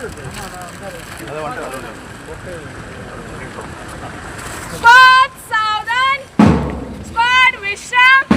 Squad Southern! Squad Vision!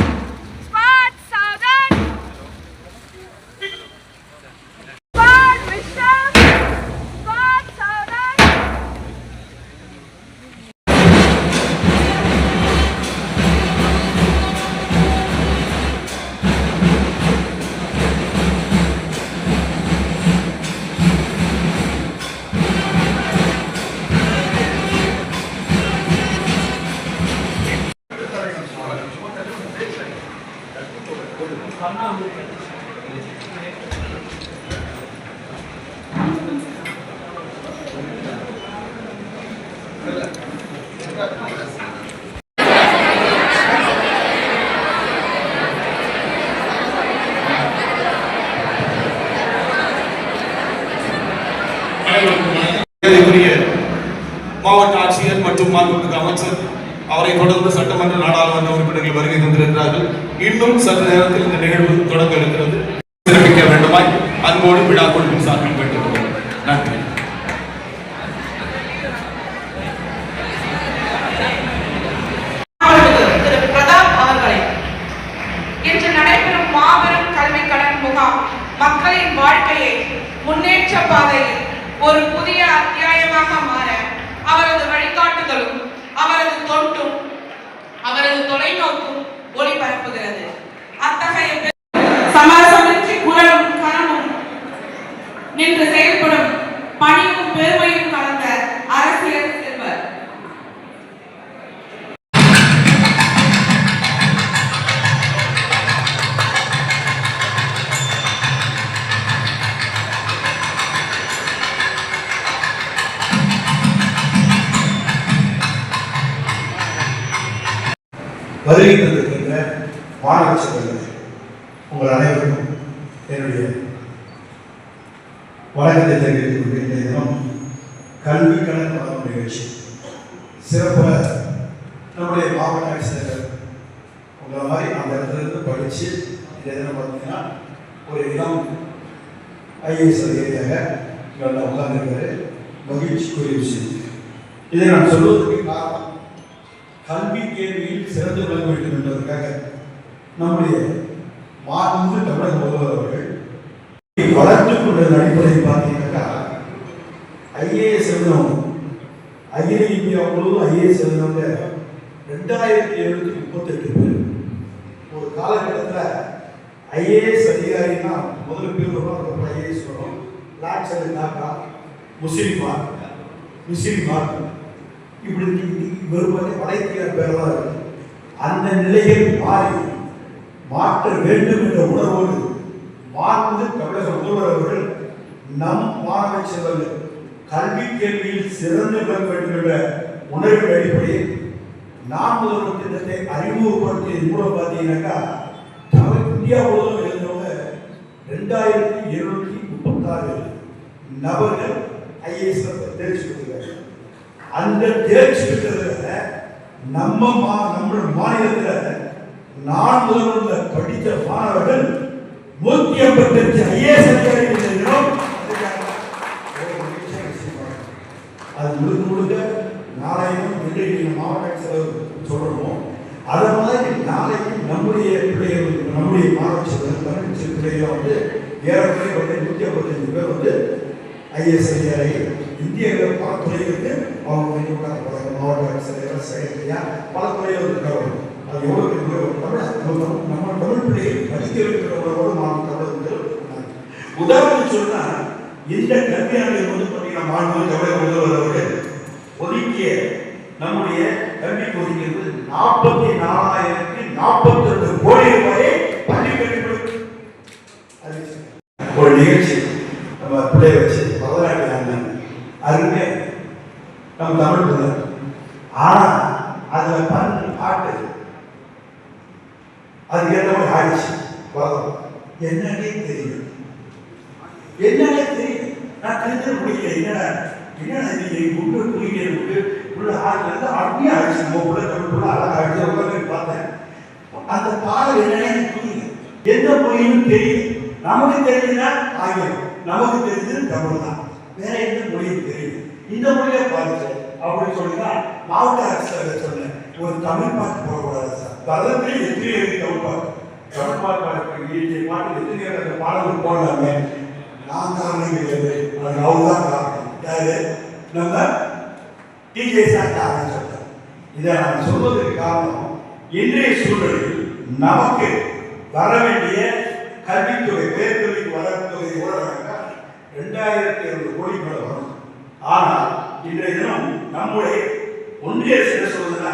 அமைச்சர் அவரை தொடர்ந்து சட்டமன்ற நாடாளுமன்ற உறுப்பினர்கள் வருகை தந்திருக்கிறார்கள். இன்னும் சற்று நேரத்தில் இந்த நிகழ்வு தொடங்க இருக்கிறது. சிறப்பிக்க வேண்டுமாய் அன்போடு விழா கொடுக்கும் சார்பில். மாணவ செல்வங்களே உங்கள் அனைவருக்கும் என்னுடைய வணக்கத்தை தெரிவித்துக் கொண்டு தினம் கல்வி கணக்கு வழங்கும் நிகழ்ச்சி சிறப்பாக நம்முடைய மாவட்ட ஆட்சியர் உங்களை மாதிரி அந்த இடத்துலேருந்து படித்து இந்த தினம் பார்த்தீங்கன்னா ஒரு இடம் ஐஏஎஸ் அதிகாரியாக இங்கே உட்கார்ந்துருக்காரு. மகிழ்ச்சிக்குரிய விஷயம். இதை நான் சொல்வதற்கு காரணம் கல்வி கேள்வியில் சிறந்து விளங்க வேண்டும் என்பதற்காக நம்முடைய மாண்பு தமிழக முதல்வர் அவர்கள் வளர்த்து கொண்டதன் அடிப்படையில் பார்த்தீங்கன்னாக்கா ஐஏஎஸ் எழுதணும் அகில இந்தியா முழுவதும் ஐஏஎஸ் எழுதினவங்க ரெண்டாயிரத்தி எழுநூத்தி முப்பத்தெட்டு பேர். ஒரு காலகட்டத்தில் ஐஏஎஸ் அதிகாரின்னா முதல்ல பேர் வரும் அதுக்கப்புறம் ஐஏஎஸ் வரும். லாட்ஸ் எழுதினாக்கா முஸ்லீம் மார்க் முஸ்லீம் மார்க். இப்படி வெறும் வடைக்கிற பேரெல்லாம் இருக்கு. அந்த நிலையில் மாறி மாற்ற வேண்டும் என்ற உணர்வோடு மாண்பு தமிழக முதல்வர் அவர்கள் நம் மாணவ செல்வர்கள் கல்வி கேள்வியில் சிறந்து விளங்க வேண்டும் என்ற உணர்வின் அடிப்படையில் நான் முதல்வர் திட்டத்தை அறிமுகப்படுத்தியது மூலம் பார்த்தீங்கன்னாக்கா தமிழ் இந்தியா முழுவதும் இருந்தவங்க ரெண்டாயிரத்தி எழுநூத்தி முப்பத்தாறு நபர்கள் ஐஏஎஸ் தேர்ச்சி பெற்றிருக்காங்க. அந்த தேர்ச்சி பெற்றதுல நம்ம மா நம்ம மாநிலத்தில் நான் முதல்வரில் படித்த மாணவர்கள் நூத்தி எண்பத்தஞ்சு ஐஏஎஸ் அதிகாரிகள் அது முழுக்க முழுக்க நாளையும் இன்றைக்கு மாவட்ட செலவு அதை மாதிரி நாளைக்கு நம்முடைய பிள்ளைகள் நம்முடைய மாணவ பிள்ளைகள் வந்து ஏறக்குறைய வந்து நூற்றி ஐம்பத்தஞ்சு பேர் வந்து ஐஏஎஸ் அதிகாரிகள் இந்திய பல துறைகளுக்கு அவங்க மாவட்ட ஆட்சியர் செக்ரட்டரியா பல துறைகள் அது எவ்வளோ பெரிய நம்ம நம்ம தமிழ் பிள்ளைகள் படிக்க வைக்கிறவங்களோட மாவட்ட தமிழ் உதாரணம் சொன்னால் இந்த கல்வியாளர்கள் வந்து பார்த்தீங்கன்னா மாணவர்கள் தமிழக முதல்வர் அவர்கள் ஒதுக்கிய நம்முடைய கல்வி ஒதுக்கியது நாற்பத்தி நாலாயிரத்தி நாற்பத்தி ரெண்டு கோடி ரூபாயை பள்ளி கல்விகளுக்கு அறிவிச்சிருக்காங்க. ஒரு நிகழ்ச்சி நம்ம பிள்ளைய வச்சு பரதநாட்டியம் ஆடினாங்க அருமே நம்ம தமிழ் பிள்ளை ஆனா அதுல பண்ணு பாட்டு அது ஏற்ற மாதிரி ஆயிடுச்சு பரதம் என்னன்னே தெரியும் என்னன்னே தெரியும் நான் தெரிஞ்சு முடியல என்னடா? என்னடா இது? குண்டு குளிக்க விட்டு உள்ள ஆள் வந்து அப்படியே ஆயிடுச்சு நம்ம உள்ள தமிழ் உள்ள அழகாக ஆயிடுச்சு உட்காந்து பார்த்தேன். அந்த பாடல் என்னன்னு எனக்கு புரியல எந்த மொழியும் தெரியும் நமக்கு தெரியுதுன்னா ஆங்கிலம் நமக்கு தெரிஞ்சது தமிழ் தான் வேற எந்த மொழியும் தெரியுது. இந்த மொழியை பாருங்க. அப்படின்னு சொல்லி தான் மாவட்ட ஆட்சியர் சொன்னேன். ஒரு தமிழ் பாட்டு போடக்கூடாது சார். பதத்திலே எத்தனை இருக்கு தமிழ் பாட்டு? தமிழ் பாட்டு பாட்டு எத்தனை அந்த போடலாமே? நான் காரணம் கிடையாது அவங்க தான் காரணம் யாரு நம்ம டிஜே சார் காரணம் சொல்றேன் இதை நான் சொல்வதற்கு காரணம் இன்றைய சூழலில் நமக்கு வர வேண்டிய கல்வித்துறை உயர்கல்விக்கு வரத்தொகை ஊரடங்கா ரெண்டாயிரத்தி இருநூறு கோடி மேல வரும் ஆனால் இன்றைய தினம் நம்முடைய ஒன்றிய அரசு என்ன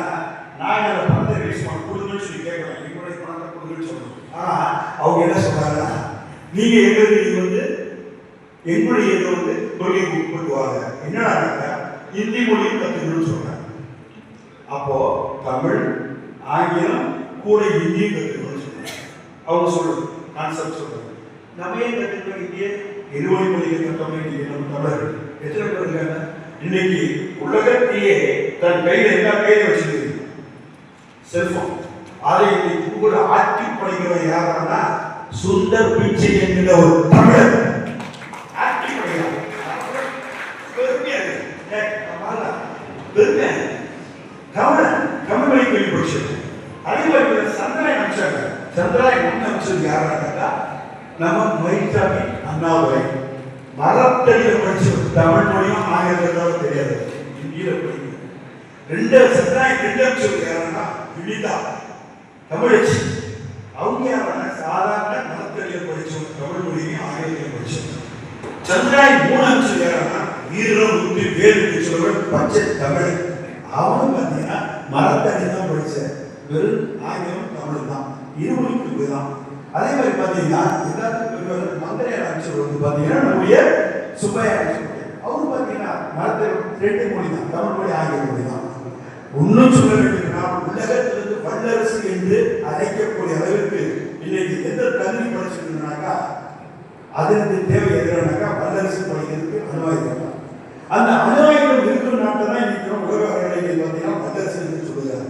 நாங்கள் அந்த பணத்தை ரிலீஸ் பண்ண கொடுங்கன்னு சொல்லி கேட்கிறோம் எங்களுடைய பணத்தை கொடுங்கன்னு சொல்றோம் ஆனால் அவங்க என்ன சொல்றாங்கன்னா நீங்க எங்களுக்கு நீங்க எங்களுடைய இதை வந்து கொள்கை கொண்டு வாங்க என்னடா ஹிந்தி மொழியும் கத்துக்கணும்னு சொல்றாங்க அப்போ தமிழ் ஆங்கிலம் கூட ஹிந்தியும் கத்துக்கணும்னு சொல்றாங்க அவங்க சொல்றது கான்செப்ட் சொல்றது நம்ம ஏன் கத்துக்கணும் இந்திய? இருமொழி மொழியை கட்டணும் நம்ம தமிழர். எத்தனை பேர் இருக்காங்க? இன்னைக்கு உலகத்தையே தன் கையில் எல்லா கையில வச்சிருக்கு செல்போன். அதை இன்னைக்கு கூட ஆட்சி படைக்கிறவன் யாருன்னா சுந்தர் பிச்சை என்கிற ஒரு தமிழர் ஆட்சி படைக்கிறான் பெருமையா இருக்கு. ஏய், கமாலா, பெருமையா இருக்கு. கமலன் கமல்வழி கல்வி படிச்சது அதே மாதிரி இந்த சந்திராயன் அம்சாங்க சந்திராயன் ஒன்று அம்சம் நம்ம மயில்சாமி அண்ணாதுரை மரத்தடியில் படிச்சு தமிழ் மொழியும் ஆங்கிலத்தில் தெரியாது ஹிந்தியில படிக்கும் ரெண்டு சந்திராயன் ரெண்டு அம்சம் யாருன்னா வினிதா தமிழ் அவங்க யாரான சாதாரண மரத்தடியில் படிச்சோம் தமிழ் மொழியும் ஆங்கிலத்தில் படிச்சோம் சந்திராய் மூணு அம்சம் யாருன்னா வீரம் உத்தி வேறு சொல்றவன் பச்சை தமிழ் அவனும் பார்த்தீங்கன்னா மரத்தடி தான் படிச்சேன். வெறும் ஆங்கிலம் தமிழ் தான். இருமொழிக்கு போய்தான். அதே மாதிரி பார்த்தீங்கன்னா எல்லாத்துக்கும் பெரியவர் மந்திரையார் அமைச்சர் வந்து பார்த்தீங்கன்னா நம்முடைய சுப்பையா அமைச்சர். அவரு பார்த்தீங்கன்னா மரத்தை ரெண்டு மொழி தான் தமிழ் மொழி ஆகிய மொழி தான் இன்னும் சொல்ல வேண்டும்னா உலகத்திலிருந்து வல்லரசு என்று அழைக்கக்கூடிய அளவிற்கு இன்னைக்கு எந்த கல்வி படிச்சிருந்தாக்கா அதற்கு தேவை எதிரானாக்கா வல்லரசு படிக்கிறதுக்கு அனுபவம் அந்த அனுமதிகள் இருக்கும் நாட்டை தான் இன்னைக்கு உலக வரலாறு பார்த்தீங்கன்னா வல்லரசு என்று சொல்லுகிறார்.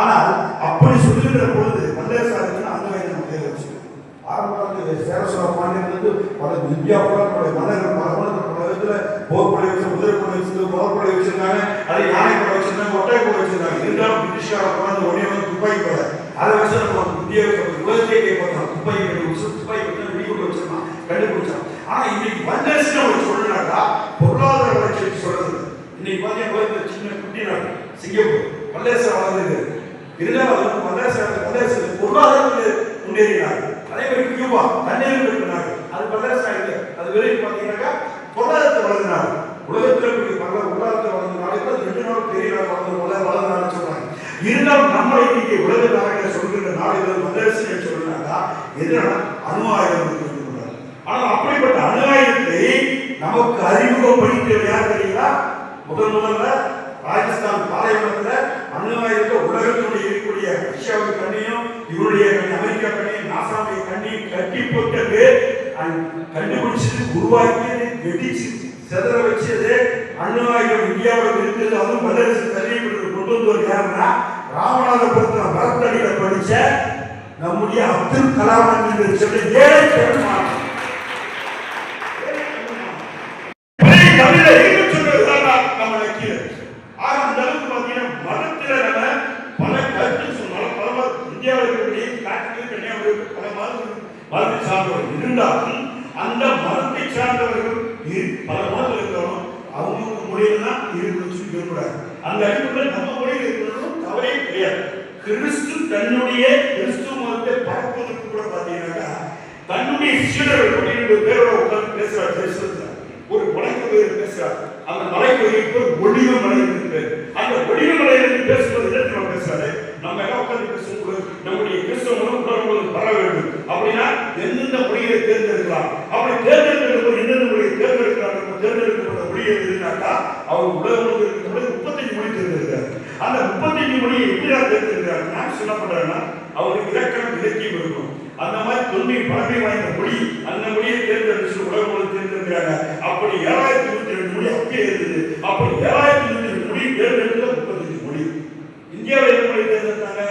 ஆனால் அப்படி சொல்லுகிற பொழுது வல்லரசு ஆகுதுன்னா அனுமதி நம்ம கையில் வச்சு ஆரம்பத்தில் சேரசோழ பாண்டியன்லேருந்து பல இந்தியா கூட பல மன்னர்கள் பல மன்னர்கள் பல விதத்தில் போர்ப்படை வச்சு குதிரை படை வச்சு போர்ப்படை வச்சிருந்தாங்க. அதை யானை படை வச்சிருந்தாங்க ஒட்டை படை வச்சிருந்தாங்க. இருந்தாலும் பிரிட்டிஷ்கார கொண்டாந்து உடனே வந்து துப்பாக்கி படை அதை வச்சு நம்ம இந்திய உலகத்தையே கைப்பற்றலாம் துப்பாக்கி கண்டு வச்சு துப்பாக்கி வச்சு வெடிகுண்டு வச்சிருந்தான் கண்டுபிடிச்சான் ஆனா இன்னைக்கு வல்லரசு ஒரு சொல்லுனாக்கா பொருளாதார வளர்ச்சி சொல்றது. இன்னைக்கு பாத்தீங்கன்னா உலகத்துல சின்ன குட்டி நாடு சிங்கப்பூர். வல்லரசு வளர்ந்தது. இருந்தாலும் வல்லரசு வல்லரசு பொருளாதாரத்தில் முன்னேறினார் அதே மாதிரி கியூபா தண்ணீர் இருக்கிறாங்க அது வல்லரசு ஆயிடுது அது வரைக்கும் பாத்தீங்கன்னாக்கா பொருளாதாரத்தை வளர்ந்தார் உலகத்தில் இருக்கக்கூடிய பல பொருளாதாரத்தை வளர்ந்த நாடுகள் அது ரெண்டு நாடு பெரிய நாடு வளர்ந்து வளர வளர்ந்த நாடு சொல்றாங்க இருந்தாலும் நம்ம இன்னைக்கு உலக நாடுகளை சொல்கிற நாடுகள் வல்லரசு என்று சொல்றாங்க எதிரான அணு ஆயுதம் ஆனால் அப்படிப்பட்ட அணு ஆயுதத்தை நமக்கு அறிமுகப்படுத்தியவர் யார் தெரியுங்களா? முதல் முதல்ல ராஜஸ்தான் பாலைவனத்தில் அணு ஆயுதத்தை உலகத்தினுடைய இருக்கக்கூடிய ரஷ்யாவுடைய கண்ணியும் இவருடைய கண்ணி அமெரிக்கா கண்ணியும் நாசாவுடைய கண்ணியும் கட்டி போட்டது கண்டுபிடிச்சது உருவாக்கியது வெடிச்சு செதற வச்சது அணு ஆயுதம் இந்தியாவில் இருக்குது அதுவும் வல்லரசு தள்ளி கொண்டு வந்தவர் யாருன்னா ராமநாதபுரத்தில் மரத்தடியில் படித்த நம்முடைய அப்துல் கலாம் என்று சொல்லி ஏழை பெருமாள் ஒரே அந்த பாத்தீங்கன்னா பல மதத்தை சார்ந்தவர்கள் இருந்தாலும் அந்த மதத்தை சார்ந்தவர்கள் பல மதத்தில் இருக்கிறவங்க அவங்களுக்கு மொழியில் தான் இருக்கணும்னு சொல்லி சொல்லக்கூடாது அந்த அடிப்படையில் நம்ம மொழியில் இருக்கணும் தவறே கிடையாது கிறிஸ்து தன்னுடைய கிறிஸ்துவ மதத்தை பரப்புவதற்கு கூட பாத்தீங்கன்னாக்கா தன்னுடைய சீடர்கள் பன்னிரண்டு பேரோட உட்கார்ந்து பேசுறார் பேசுறது ஒரு மலைப்பகுதியில் பேசுறார். அந்த மலைப்பகுதிக்கு ஒரு ஒளிவு மலை இருக்கு அந்த ஒளிவு மலையிலிருந்து பேசுவது இடத்துல நம்ம பேசுறாரு? நம்ம எல்லாம் உட்கார்ந்து பேசும்போது நம்முடைய கிறிஸ்துவ மதம் உலகம் வர வேண்டும். அப்படின்னா எந்தெந்த மொழியை தேர்ந்தெடுக்கலாம்? அப்படி தேர்ந்தெடுக்கும் எந்தெந்த மொழியை தேர்ந்தெடுக்கலாம்? நம்ம தேர்ந்தெடுக்கப்பட்ட மொழியை எதுனாக்கா அவர் உலகம் இருக்கிற முப்பத்தஞ்சு மொழி தேர்ந்தெடுக்கிறார். அந்த முப்பத்தஞ்சு மொழியை என்ன பண்றாங்கன்னா நான் அவருக்கு இலக்கணம் இலக்கியம் இருக்கும் அந்த மாதிரி தொன்மை பழமை வாய்ந்த மொழி அந்த மொழியை தேர்ந்தெடுத்து உலக மொழி தேர்ந்தெடுக்கிறாங்க. அப்படி ஏழாயிரத்தி நூத்தி ரெண்டு மொழி அப்பயே இருந்தது. அப்படி ஏழாயிரத்தி நூத்தி ரெண்டு மொழி தேர்ந்தெடுத்தது முப்பத்தஞ்சு மொழி. இந்தியாவில் எந்த மொழி தேர்ந்தெடுத்தாங்க?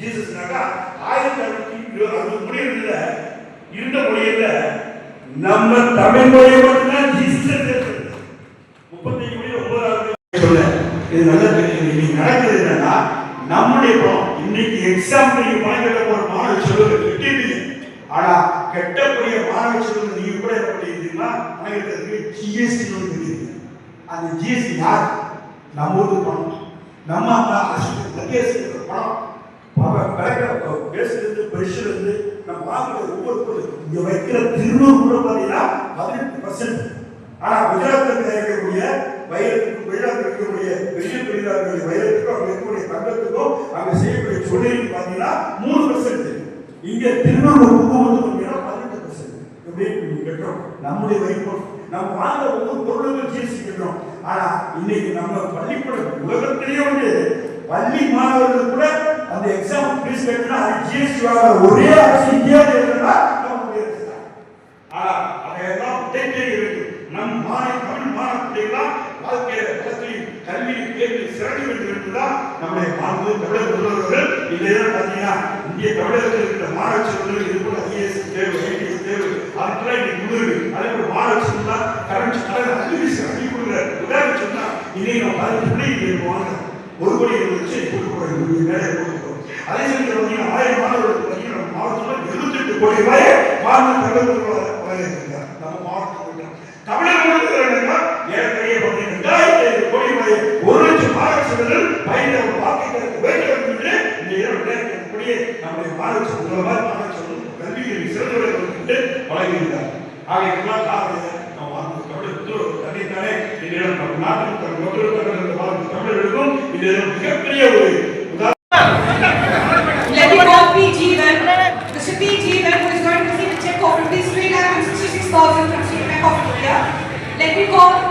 ஜீசஸ்னாக்கா ஆயிரத்தி அறுநூத்தி இருபது அறுபது மொழி இருந்ததுல இருந்த மொழியில நம்ம தமிழ் மொழியை மட்டும்தான் ஜீசஸ் தேர்ந்தெடுத்தது முப்பத்தஞ்சு மொழி ஒன்பதாவது சொல்ல இது நல்லா தெரியும் இன்னைக்கு நடக்குது என்னன்னா நம்முடைய இன்னைக்கு எக்ஸாம் நீங்க பணம் கட்ட போற மாணவ செல்வங்கள் ஆனா கட்டக்கூடிய மாணவ செல்வங்கள் நீங்க கூட என்ன பண்ணிருக்கீங்கன்னா பணம் கட்டுறதுக்கு ஜிஎஸ்டி பண்ணிருக்கீங்க அந்த ஜிஎஸ்டி யார்? நம்ம ஊருக்கு பணம் நம்ம அந்த அரசு பணம் பேசுறது பெருசுல நம்ம வாங்குற ஒவ்வொரு பொருள் இங்க வைக்கிற திருநூறு கூட பாத்தீங்கன்னா பதினெட்டு பர்சன்ட் ஆனா குஜராத்தில் இருக்கக்கூடிய வைரத்துக்கும் குஜராத்தில் இருக்கக்கூடிய பெரிய பெரியார்களுடைய வைரத்துக்கும் அங்கே இருக்கக்கூடிய தங்கத்துக்கும் அங்கே செய்யக்கூடிய தொழில் பார்த்தீங்கன்னா மூணு பர்சன்ட் இங்கே திருநூறு குங்குமத்துக்கு பார்த்தீங்கன்னா பதினெட்டு பர்சன்ட் எப்படி? கட்டுறோம். நம்முடைய வைப்போம். நம்ம வாங்க ஒவ்வொரு பொருளுக்கும் ஜிஎஸ்டி கட்டுறோம். ஆனா இன்னைக்கு நம்ம பள்ளிக்கூடம் உலகத்திலேயே வந்து பள்ளி மாணவர்கள் கூட அந்த எக்ஸாம் ஃபீஸ் கட்டினா ஜிஎஸ்டி வாங்க ஒரே அரசு இந்தியாவில் இருக்குன்னா நம்முடைய அரசு தான். ஆனா அதையெல்லாம் உடைத்தே இருக்கு நம் மாணவ தமிழ் மாணவ பிள்ளைகளாம் வாழ்க்கையில பலத்தையும் கல்வியில் தேர்வு நம்முடைய மாண்பு தமிழக முதல்வர்கள் பார்த்தீங்கன்னா இந்திய தமிழகத்தில் இருக்கிற மாணவ செல்வர்கள் இது போல ஐஏஎஸ் தேர்வு ஐபிஎஸ் அதுக்கெல்லாம் இன்னைக்கு முன்னுரிமை அதே போல மாணவ செல்வம் கரண்ட் தலைவர் அறிவிச்சு அள்ளி கொடுக்குற உதாரணம் சொன்னா இன்னைக்கு நம்ம பதினஞ்சு ஒரு கோடி வச்சு கொடுக்கணும் வேலை கொடுக்கணும் அதே சமயத்தில் பார்த்தீங்கன்னா ஆயிரம் மாணவர்களுக்கு பார்த்தீங்கன்னா மாவட்டத்தில் எழுபத்தெட்டு கோடி ரூபாய் மாணவர்கள் ಕಡೆಗೆ ನಮಗೆ ಬಹಳ ಸುಂದರವಾದ ಬಹಳ ಚಲೋ ಗಲ್ಲಿಗೆ ವಿಸರ್ಜನೆ ಗೊತ್ತಿದ್ದೆ ಒಳಗಿದ್ದಾರೆ ಹಾಗೆ ಎಲ್ಲ ಕಾರಣ ನಾವು ಮಾತು ತಮಿಳು ತಂದಿದ್ದಾನೆ ಇಲ್ಲಿ ಮಾತು ತಮಿಳು ತಮಿಳು ಮಾತು ತಮಿಳು ಹಿಡಿದು ಇಲ್ಲಿ ಮಿಗಪ್ರಿಯ ಊರು Let me call